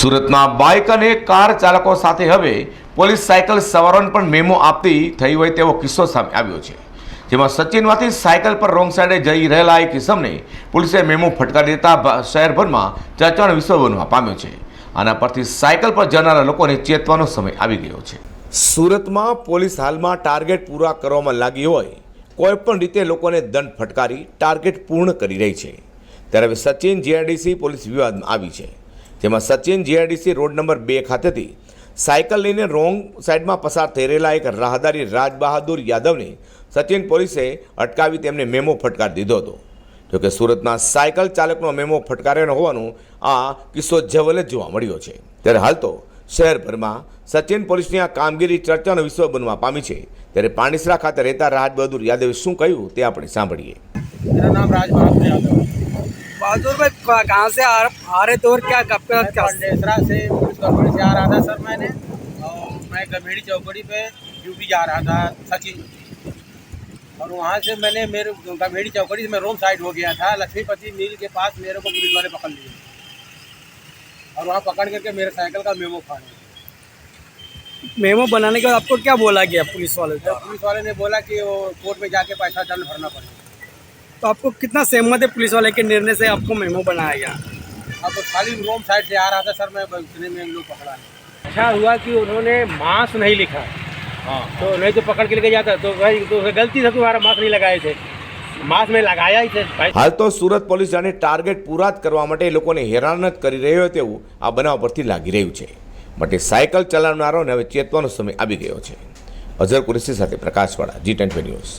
સુરતમાં બાઇક અને કાર ચાલકો સાથે હવે પોલીસ સાયકલ સવારોને પણ મેમો આપતી થઈ હોય તેવો કિસ્સો સામે આવ્યો છે. જેમાં સચિનમાંથી સાયકલ પર રોંગ સાઈડે જઈ રહેલા એક કિસમને પોલીસે મેમો ફટકારી દેતા શહેરભરમાં ચર્ચાનો વિષય બનવા પામ્યો છે. આના પરથી સાયકલ પર જનારા લોકોને ચેતવાનો સમય આવી ગયો છે. સુરતમાં પોલીસ હાલમાં ટાર્ગેટ પૂરા કરવામાં લાગી હોય, કોઈ પણ રીતે લોકોને દંડ ફટકારી ટાર્ગેટ પૂર્ણ કરી રહી છે. ત્યારે હવે સચિન જીઆરડીસી પોલીસ વિવાદમાં આવી છે. જેમાં સચિન જીઆઈડીસી રોડ નંબર બે ખાતેથી સાયકલ લઈને રોંગ સાઈડમાં પસાર થઈ રહેલા એક રાહદારી રાજ બહાદુર યાદવને સચિન પોલીસે અટકાવી તેમને મેમો ફટકારી દીધો હતો. જોકે સુરતના સાયકલ ચાલકનો મેમો ફટકાર્યો હોવાનું આ કિસ્સો જવલ જ જોવા મળ્યો છે. ત્યારે હાલ તો શહેરભરમાં સચિન પોલીસની આ કામગીરી ચર્ચાનો વિશ્વ બનવા પામી છે. ત્યારે પાણીસરા ખાતે રહેતા રાજ બહાદુર યાદવે શું કહ્યું તે આપણે સાંભળીએ. નામ રાજ યાદવ. बहादुर भाई कहाँ से आ, आ रहे थे और क्या कब क्या पांडेसरा से पुलिस से आ रहा था सर मैंने और मैं गमेड़ी चौकड़ी पे ड्यूटी जा रहा था सचिन। और वहाँ से मैंने मेरे गमेड़ी चौकड़ी से मैं रोम साइड हो गया था लक्ष्मीपति मिल के पास मेरे को पुलिस वाले पकड़ लिए। और वहाँ पकड़ करके मेरे साइकिल का मेमो फाड़े मेमो बनाने के बाद आपको क्या बोला गया पुलिस वाले पुलिस वाले ने बोला कि वो कोर्ट में जाके पैसा दंड भरना पड़ेगा। तो आपको कितना सहमत है पुलिस वाले के निर्णय से आपको मेमो बनाया गया अब तो खाली रोम साइड से आ रहा था सर मैं उतने में इन लोग पकड़ा अच्छा हुआ कि उन्होंने मास्क नहीं लिखा तो नहीं तो पकड़ के लेके जाता तो भाई तो गलती से तुम्हारा मास्क नहीं लगाए थे मास्क में लगाया ही थे भाई હાલ તો સુરત પોલીસ જાણે ટાર્ગેટ પૂરા જ કરવા માટે લોકોને હેરાન જ કરી રહ્યો હોય તેવું આ બનાવ પરથી લાગી રહ્યું છે માટે સાયકલ ચલાવનારોને હવે ચેતવાનો સમય આવી ગયો છે અઝર કુરેશી સાથે પ્રકાશવાળા જી ટેન ન્યૂઝ